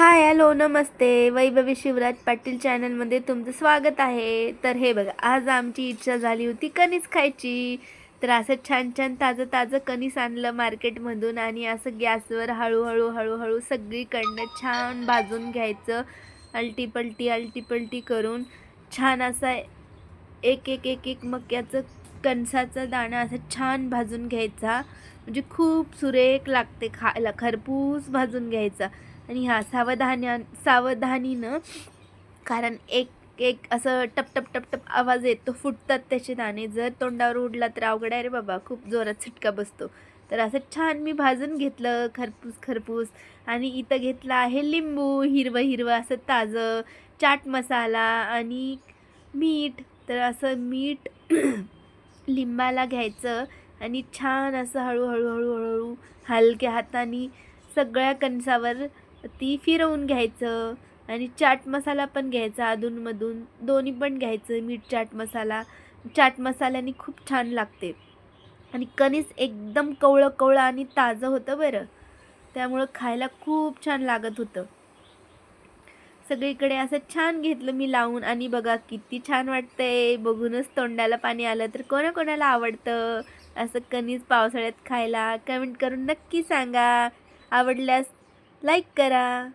हाय hello नमस्ते. वैभवी शिवराज पाटील चॅनलमध्ये तुमचं स्वागत आहे. तर हे बघा आज आमची इच्छा झाली होती कणीस खायची. तर असं छान छान ताजं ताजं कणीस आणलं मार्केटमधून आणि असं गॅसवर हळूहळू हळूहळू सगळीकडनं छान भाजून घ्यायचं. अल्टीपलटी अल्टीपलटी करून छान असा एक एक एक एक मक्याचं कणसाचा दाणा असं छान भाजून घ्यायचा. म्हणजे खूप सुरेख लागते खायला खरपूस भाजून घ्यायचा. आणि ह्या सावधान्या सावधानीनं कारण एक एक असं टप टप टप टप आवाज येतो फुटतात त्याचे दाणे. जर तोंडावर उडला तर अवघड आहे रे बाबा खूप जोरात छिटका बसतो. तर असं छान मी भाजून घेतलं खरपूस खरपूस. आणि इथं घेतलं आहे लिंबू हिरवं हिरवं असं ताजं चाट मसाला आणि मीठ. तर असं मीठ लिंबाला घ्यायचं आणि छान असं हळूहळू हळूहळू हलक्या हाताने सगळ्या कणसावर ती फिरवून घ्यायचं आणि चाट मसाला पण घ्यायचा अधूनमधून. दोन्ही पण घ्यायचं मीठ चाट मसाला. चाट मसाल्याने खूप छान लागते. आणि कणीस एकदम कवळं कवळं आणि ताजं होतं बरं. त्यामुळं खायला खूप छान लागत होतं. सगळीकडे असं छान घेतलं मी लावून. आणि बघा किती छान वाटतंय. बघूनच तोंडाला पाणी आलं. तर कोणाकोणाला आवडतं असं कणीस पावसाळ्यात खायला? कमेंट करून नक्की सांगा. आवडल्यास लाईक करा.